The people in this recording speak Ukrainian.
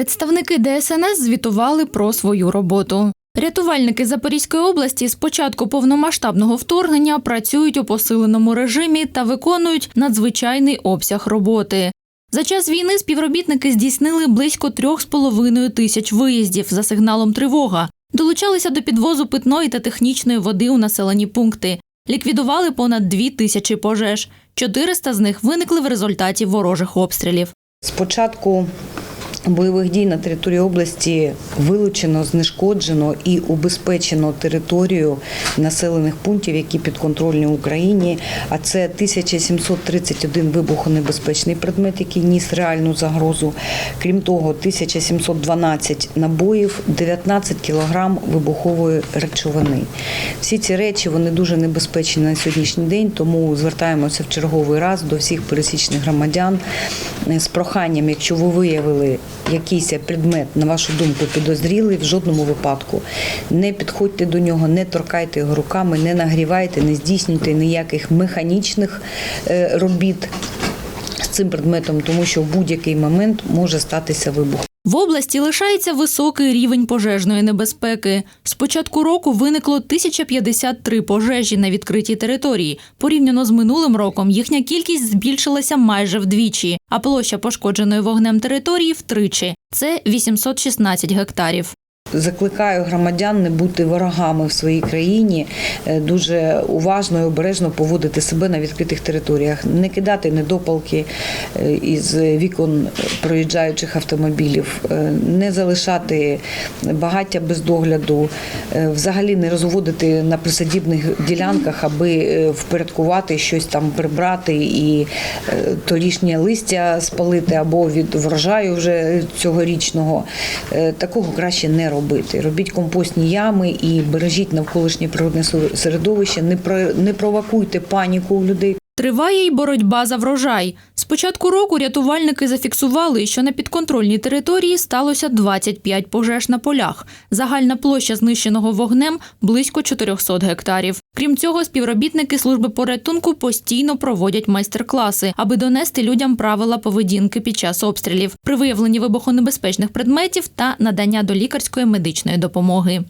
Представники ДСНС звітували про свою роботу. Рятувальники Запорізької області з початку повномасштабного вторгнення працюють у посиленому режимі та виконують надзвичайний обсяг роботи. За час війни співробітники здійснили близько трьох з половиною тисяч виїздів за сигналом тривога, долучалися до підвозу питної та технічної води у населені пункти, ліквідували понад дві тисячі пожеж. 400 з них виникли в результаті ворожих обстрілів. З початку бойових дій на території області вилучено, знешкоджено і убезпечено територію населених пунктів, які підконтрольні Україні. А це 1731 вибухонебезпечний предмет, який ніс реальну загрозу. Крім того, 1712 набоїв, 19 кілограм вибухової речовини. Всі ці речі вони дуже небезпечні на сьогоднішній день, тому звертаємося в черговий раз до всіх пересічних громадян е, з проханням, якщо ви виявили якийсь предмет, на вашу думку, підозрілий, в жодному випадку не підходьте до нього, не торкайте його руками, не нагрівайте, не здійснюйте ніяких механічних е, робіт з цим предметом, тому що в будь-який момент може статися вибух. В області лишається високий рівень пожежної небезпеки. З початку року виникло 1053 пожежі на відкритій території. Порівняно з минулим роком їхня кількість збільшилася майже вдвічі, а площа пошкодженої вогнем території втричі. Це 816 гектарів. Закликаю громадян не бути ворогами в своїй країні, е, дуже уважно і обережно поводити себе на відкритих територіях, не кидати недопалки е, із вікон проїжджаючих автомобілів, е, не залишати багаття без догляду, взагалі не розводити на присадібних ділянках, аби впорядкувати щось там прибрати і торішнє листя спалити або від врожаю вже цьогорічного. Такого краще не робити. Робіть компостні ями і бережіть навколишнє природне середовище, не про не провокуйте паніку у людей. Триває й боротьба за врожай. З початку року рятувальники зафіксували, що на підконтрольній території сталося 25 пожеж на полях. Загальна площа знищеного вогнем близько 400 гектарів. Крім цього, співробітники служби порятунку постійно проводять майстер-класи, аби донести людям правила поведінки під час обстрілів при виявленні вибухонебезпечних предметів та надання до лікарської медичної допомоги.